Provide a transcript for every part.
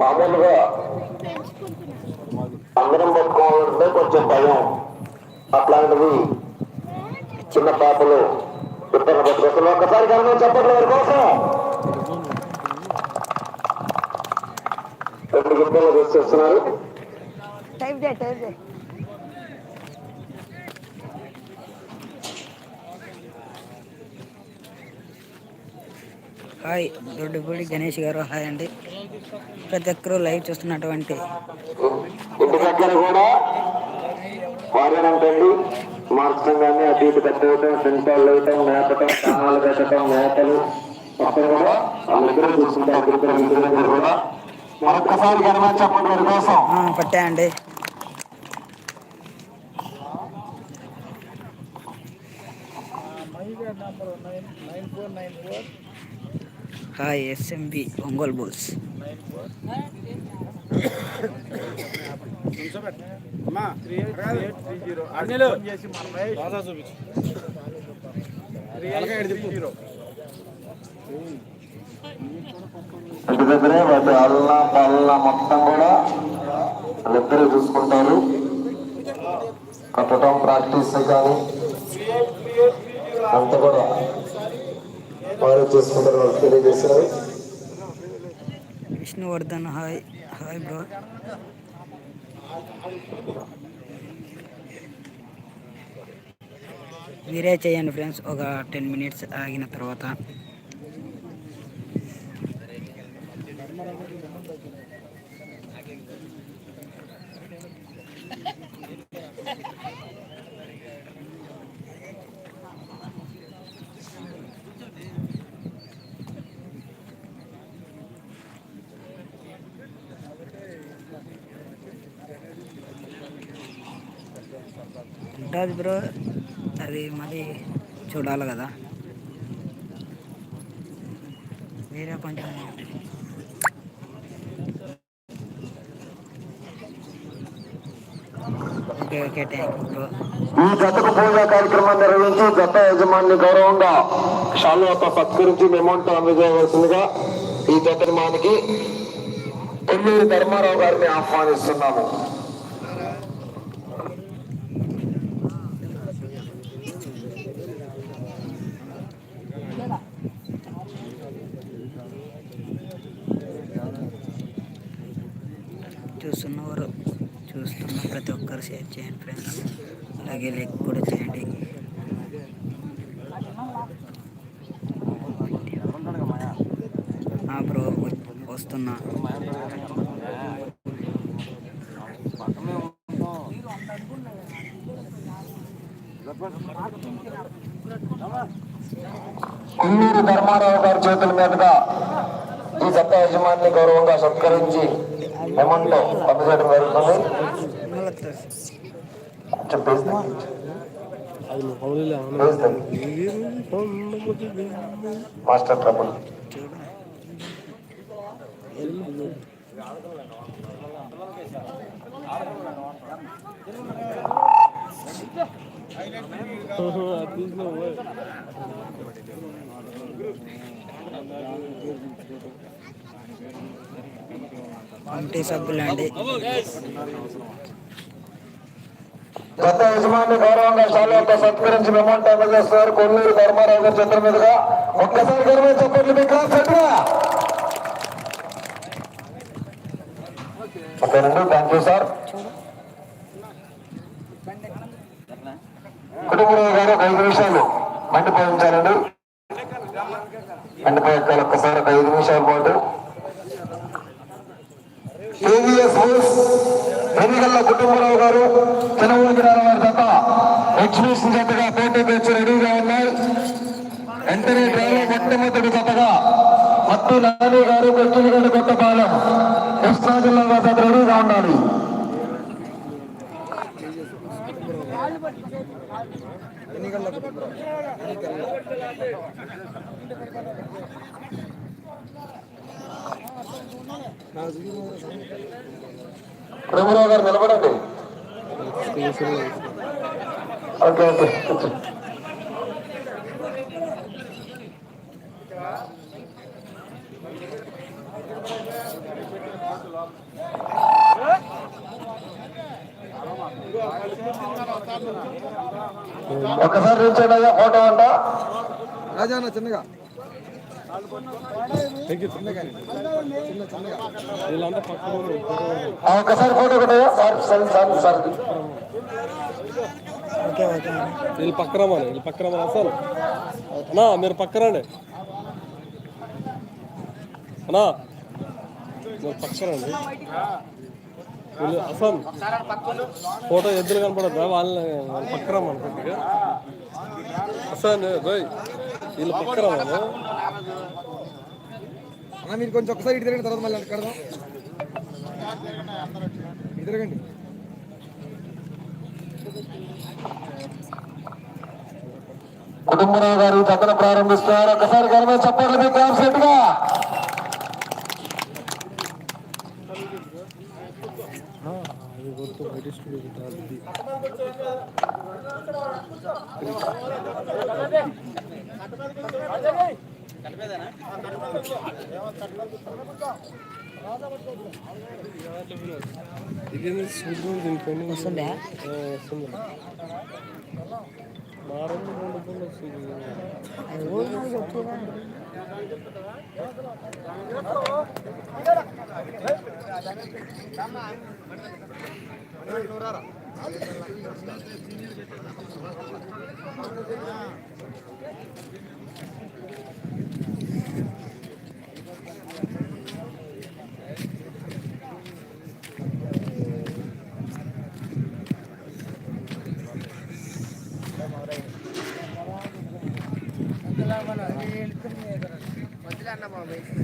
మామూలుగా అందరం పట్టుకోవాలంటే కొంచెం భయం. అట్లాంటిది చిన్న పాపలు ఇబ్బంది పట్టుకొస్తున్నారు. ఒక్కసారి గమనం చెప్పండి వారి కోసం? రెండు గిద్దలు తీసుకొస్తున్నారు టైప్ డే టైప్ డే హాయ్ దొడ్డుపూడి గణేష్ గారు హాయ్ అండి. ప్రతి ఒక్కరూ లైవ్ చూస్తున్నటువంటి ఇంటి దగ్గర కూడా వారేనంటండి మార్చడం కానీ అటు ఇటు కట్టేయటం సెంటాలు వేయటం మేపటం స్థానాలు పెట్టడం మొత్తం కూడా వాళ్ళిద్దరూ చూసుకుంటారు ఇద్దరు ఇంటి దగ్గర కూడా మరొక్కసారి గణమని చెప్పండి వారి కోసం. ఆ, పట్టా అండి. హాయ్ ఎస్ఎంబి ఒంగోలు బుల్స్ అమ్మా ఇంటి దగ్గరే వాటి అల్ల పల్ల మొత్తం కూడా వాళ్ళిద్దరూ చూసుకుంటారు కట్టడం ప్రాక్టీస్ కానీ అంత కూడా వారే చేసుకుంటారు వాళ్ళు తెలియజేశారు. Vishnuvardhan hi hi bro. మీరే చేయండి ఫ్రెండ్స్ ఒక టెన్ మినిట్స్ ఆగిన తర్వాత. ఉంటుంది బ్రో. అది మళ్ళీ చూడాలి కదా. వేరే కొంచెం ఈ జతకు పూజ కార్యక్రమం నిర్వహించి జత యజమాని గౌరవంగా శాలువతో సత్కరించి మెమోంట్ అందజేయవలసిందిగా ఈ జతమానికి యజమానికి కొల్లూరు ధర్మారావు గారిని ఆహ్వానిస్తున్నాము. చూస్తున్నవారు చూస్తున్న ప్రతి ఒక్కరు షేర్ చేయండి ఫ్రెండ్స్ అలాగే లైక్ కూడా చేయండి. ఆ బ్రో వస్తున్నా. కొల్లూరు ధర్మారావు గారి చేతుల మీదుగా ఈ జత యజమాని గౌరవంగా సత్కరించి మెమోంటో అందజేయడం జరుగుతుంది మాస్టర్ ట్రబుల్. కమిటీ సభ్యులండి. గత యజమాని గౌరవంగా శాలతో సత్కరించి మెమోంటో అందజేస్తున్నారు. కొల్లూరు ధర్మారావు గారి చిత్రం మీదుగా ఒక్కసారి గర్వం చెప్పండి. మీ క్లాస్ గట్టిగా ఓకేనండి థ్యాంక్ యూ సార్ కుటుంబరావు గారు ఒక ఐదు నిమిషాలు మండిపోయించాలండి మండిపోయి ఒక్కసారి ఒక ఐదు నిమిషాల పాటు ఏవిఎస్ హౌస్ ఎన్నికల్లో కుటుంబరావు గారు చిన్నఊరికి వారి జత ఎగ్జిబిషన్ జతగా పోటీ తెచ్చి రెడీగా ఉన్నారు. వెంటనే డ్రైవర్ మొట్టమొదటి జతగా మత్తు నాని గారు కృష్ణగడ్డ కొత్తపాలెం కృష్ణా జిల్లా వారి జత రెడీగా ఉండాలి. ప్రభురావు గారు నిలబడండి. ఓకే ఓకే కూర్చో. ఒకసారి నిల్చోండి అయ్యా ఫోటో అంట రాజాన్న చిన్నగా ఆ, ఒక్కసారి photo కొట్టయ్యా sir sir sir sir. Okay okay. వీళ్ళు పక్క రమ్మని వీళ్ళు పక్క రమ్మని అసలు అన్నా మీరు పక్క రండి. అన్నా మీరు పక్క రండి. వీళ్ళు అసలు ఫోటో ఎద్దులు కనపడద్దా? వాళ్ళని వాళ్ళ పక్క రమ్మని కొద్దిగా. అసలు రోయ్ వీళ్ళు పక్క రమ్మను. మీరు కొంచెం ఒకసారి ఇటు తిరగండి తర్వాత మళ్ళీ కడదాం. ఇటు తిరగండి. కుటుంబరావు గారు జతను ప్రారంభిస్తున్నారు. ఒకసారి గర్వ చప్పట్లు మీకు కాన్సెప్ట్గా. ఇది వస్తుందా? ఆ, వస్తుంది మా రెండు రెండు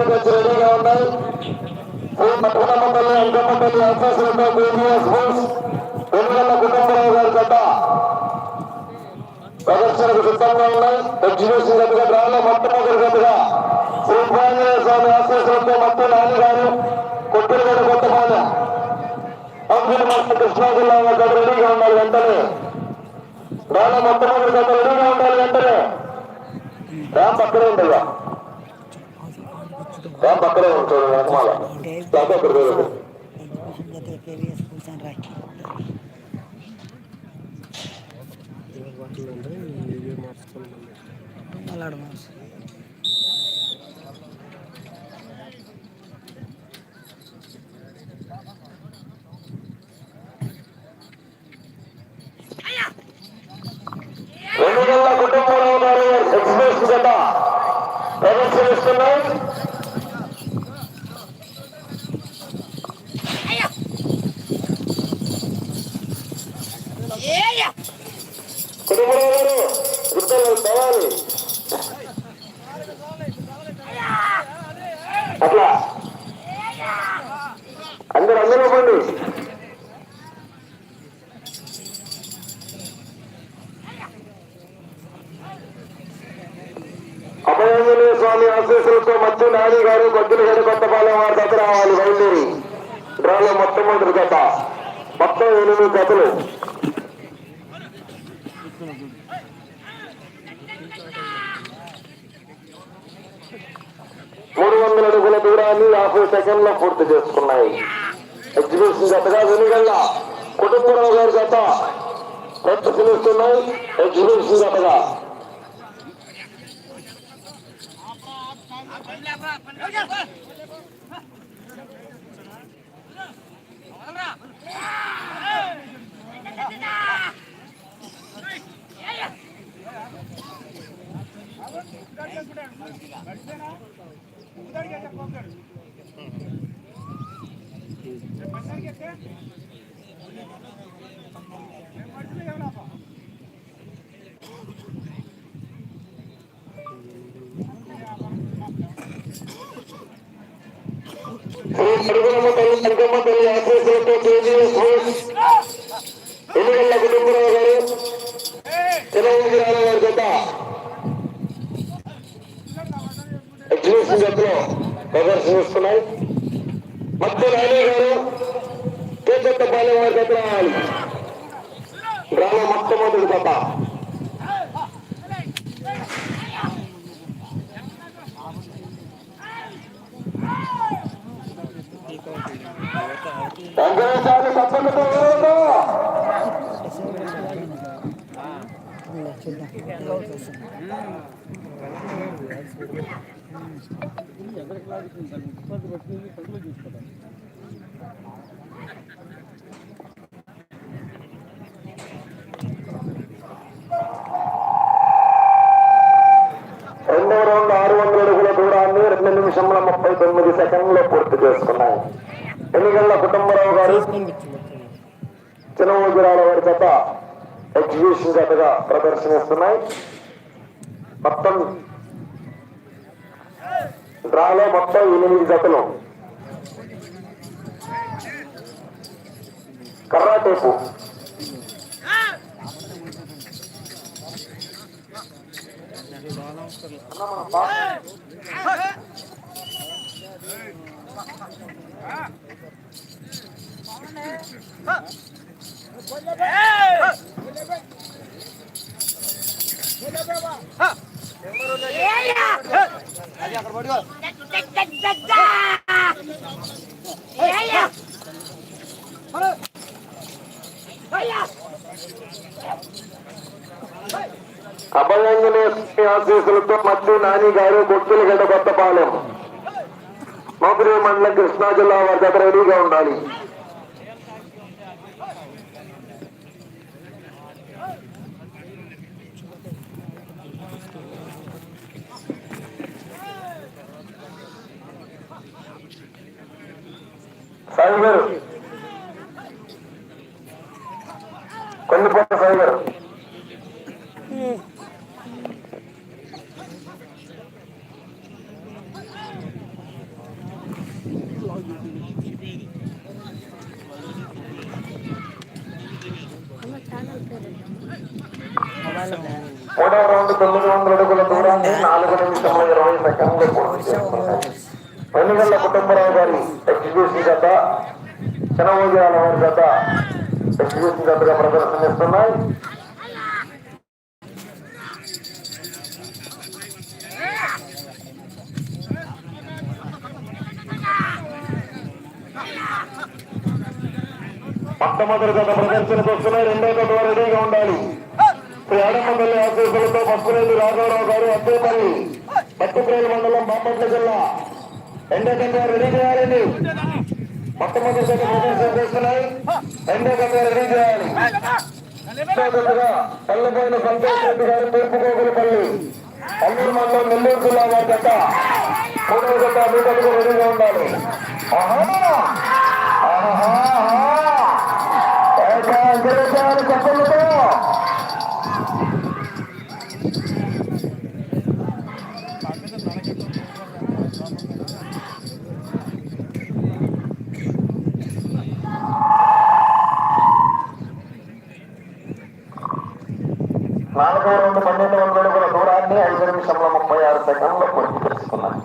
జత పోటీకి వచ్చి రెడీగా ఉన్నాయి పూలమండలి అంకమండలి అధ్యక్షులతో బీబీఎస్ స్పోర్ట్స్ వెనుగల్ల కుటుంబరావు గారి జత ప్రదర్శనకు సిద్ధంగా ఉన్నాయి ఎగ్జిబిషన్ జతగా డ్రాలో మొట్టమొదటి జతగా శ్రీ ఆంజనేయ స్వామి ఆశీస్సులతో మత్తు నాని గారు కొట్టుగడ కొత్తపాలెం పంపిణీ మాస్టర్ కృష్ణా జిల్లా వద్ద రెడీగా ఉండాలి వెంటనే డ్రాలో మొట్టమొదటి జత రెడీగా ఉండాలి వెంటనే డ్యామ్ పక్కనే ఉండగా రాకి వాటిలో అంటే ఇవే మార్చుకోండి మళ్ళాడు మనసు వెనుగల్ల కుటుంబంలో గారు ఎక్స్ప్రెస్ జత ప్రదర్శనిస్తున్నాయి ఆశీస్సులతో గారు నాని గారు కొత్తపాలెం వారి దగ్గర వాళ్ళు బయలుదేరి డ్రాలో మొట్టమొదటి జత మొత్తం ఎనిమిది జతలు మూడు వందల అడుగుల దూరాన్ని యాభై సెకండ్లో పూర్తి చేసుకున్నాయి. ఎగ్జిబిషన్ జతగా వెనుగల్లా కుటుంబరావు గారి జత. ప్రదర్శనిస్తున్నాయి ఎగ్జిబిషన్ జతగా శ్రీ మరుగులమ్మ తల్లి సంగమ్మ తల్లి ఆశీస్సులతో కేజీఎస్ ఎన్నికల కుటుంబరావు గారు చిన్నమంది గారు గారి ఎగ్జిబిషన్ ప్రదర్శనిస్తున్నాయి మత్తు గారు కేసత్తపాలెం వారి జత రావాలి. గ్రామ మొట్టమొదటి కథ రెండవ రౌండ్ ఆరు వందల అడుగుల దూరాన్ని రెండు నిమిషంలో ముప్పై తొమ్మిది సెకండ్లో పూర్తి చేసుకున్నాయి. ఎన్నికల్లో కుటుంబరావు గారు? చిన్న ఊజరాల వారి చేత ఎగ్జిబిషన్ జతగా ప్రదర్శనిస్తున్నాయి మొత్తం డ్రాలో మొత్తం ఎనిమిది జతలు. కర్రాటేపు అభయాంజనేయ ఆశీస్సులతో మధ్య నాని గారు గుర్తులగడ్డ కొత్తపాలెం. మధురై మండలం కృష్ణా జిల్లా వారి దగ్గర రెడీగా ఉండాలి. తొమ్మిది వందల అడుగుల దూరాన్ని నాలుగు నిమిషముల ఇరవై సెకండ్లు పూర్తి చేసుకున్నారు ఎన్నికల కుటుంబరావు గారి ఎగ్జిబిషన్ గత చిన్నమోజాల వారి గత ఎగ్జిబిషన్ గతగా ప్రదర్శనిస్తున్నాయి మొట్టమొదటి గత ప్రదర్శనకు వస్తున్నాయి. రెండో గత రెడీగా ఉండాలి. శ్రీ ఆడమ్మపల్లి ఆశీస్సులతో పసుపునేది రాఘవరావు గారు అత్తేపల్లి పట్టుప్రేలు మండలం బాపట్ల జిల్లా. రెండో రెడీ చేయాలండి. మొట్టమొదటి ప్రదర్శన చేస్తున్నాయి. రెండో రెడీ చేయాలి. పల్లెపోయిన సంతోష్ రెడ్డి గారు తూర్పుకోగులపల్లి అల్లూరు మండలం నెల్లూరు జిల్లా వారి గత మూడవ గత మీ రెడీగా ఉండాలి. ఆహా! ఆహా! చెప్పలతో రెండు ముప్పై ఆరు సెకండ్లు పూర్తి చేసుకున్నాయి